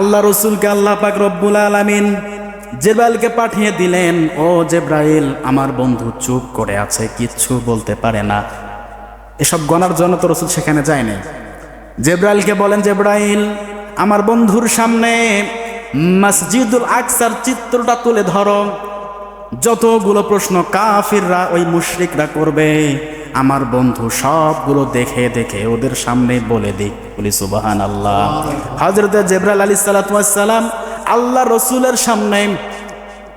আল্লাহ রসুলকে আল্লাহ পাক রব্বুল আলামিন জেব্রাইলকে পাঠিয়ে দিলেন, ও জেব্রাইল, আমার বন্ধু চুপ করে আছে, কিচ্ছু বলতে পারে না। এসব গণার জন্য তো রসুল সেখানে যায়নি। জেব্রাইলকে বলেন, জেব্রাইল, আমার বন্ধুর সামনে মসজিদুল আকসার চিত্রটা তুলে ধরো। যতগুলো প্রশ্ন কাফিররা, ওই মুশরিকরা করবে। আমার বন্ধু সবগুলো দেখে দেখে ওদের সামনে বলে দিক বলি সুবাহান আল্লাহ হজরত জেব্রাইল আলী সালাতাম আল্লাহ রসুলের সামনে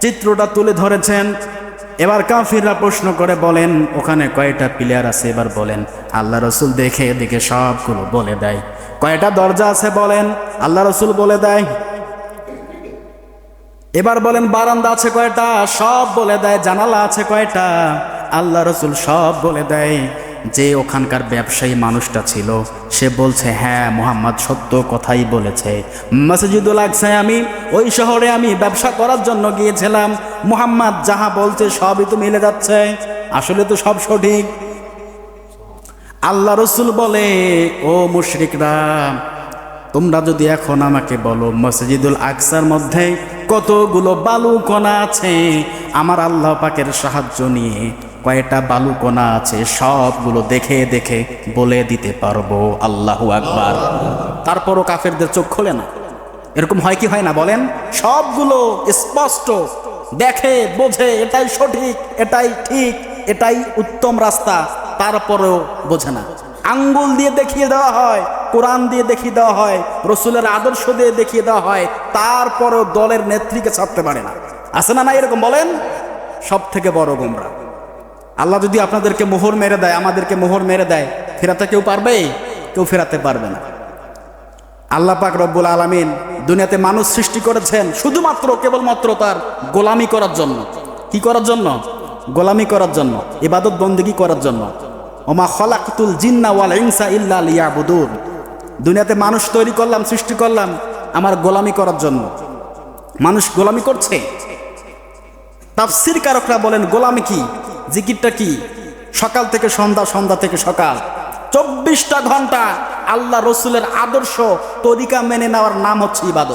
চিত্রটা তুলে ধরেছেন। এবার কাফিররা প্রশ্ন করে বলেন, ওখানে কয়টা প্লেয়ার আছে? এবার বলেন, আল্লাহ রসুল দেখে দেখে সবগুলো বলে দেয়। কয়টা দরজা আছে বলেন, আল্লাহ রসুল বলে দেয়। এবার বলেন, বারান্দা আছে কয়টা? সব বলে দেয়, জানালা আছে কয়টা? আল্লাহ রসুল সব বলে দেয় যে ওখানকার ব্যবসায়ী মানুষটা ছিল, সে বলছে হ্যাঁ মোহাম্মদ সত্য কথাই বলেছে। মসজিদুল আকসায় আমি, ওই শহরে আমি ব্যবসা করার জন্য গিয়েছিলাম। মোহাম্মদ যাহা বলছে সবই তো মিলে যাচ্ছে। আসলে তো সব সঠিক। আল্লাহ রসুল বলে, ও মুশরিকরা, তোমরা যদি এখন আমাকে বলো, মসজিদুল আকসার মধ্যে কতগুলো বালু কণা আছে? আমার আল্লাহ পাকের সাহায্য নিয়ে কয়টা বালু কণা আছে সবগুলো দেখে দেখে বলে দিতে পারব। আল্লাহ আকবার। তারপরও কাফেরদের চোখ খোলে না। এরকম হয় কি হয় না বলেন? সবগুলো স্পষ্ট। দেখে, বোঝে, এটাই সঠিক, এটাই ঠিক, এটাই উত্তম রাস্তা। তারপরেও বোঝে না। আঙ্গুল দিয়ে দেখিয়ে দেওয়া হয়, কোরআন দিয়ে দেখিয়ে দেওয়া হয়, রসুলের আদর্শ দিয়ে দেখিয়ে দেওয়া হয়, তারপরেও দলের নেত্রীকে ছাড়তে পারে না। আছে না না এরকম বলেন? সব থেকে বড় গোমরা। আল্লাহ যদি আপনাদেরকে মোহর মেরে দেয়, আমাদেরকে মোহর মেরে দেয়, ফেরাতে কেউ পারবে? কেউ ফেরাতে পারবে না। আল্লাহ পাক রব্বুল আলমিন দুনিয়াতে মানুষ সৃষ্টি করেছেন শুধুমাত্র, কেবলমাত্র তার গোলামি করার জন্য। কি করার জন্য? গোলামি করার জন্য, ইবাদত বন্দিগি করার জন্য। ওমা খলাকুল জিন্না ওয়াল ইনসা ইল্লা লিয়াবুদুন। দুনিয়াতে মানুষ তৈরি করলাম, সৃষ্টি করলাম, আমার গোলামি করার জন্য। মানুষ গোলামি করছে। তাফসির কারকরা বলেন, গোলামি কি? জিকিরটা কি? সকাল থেকে সন্ধ্যা সন্ধ্যা থেকে সকাল। চব্বিশটা ঘণ্টা আল্লাহ রসুলের আদর্শ তরিকা মেনে নেওয়ার নাম হচ্ছে ইবাদত।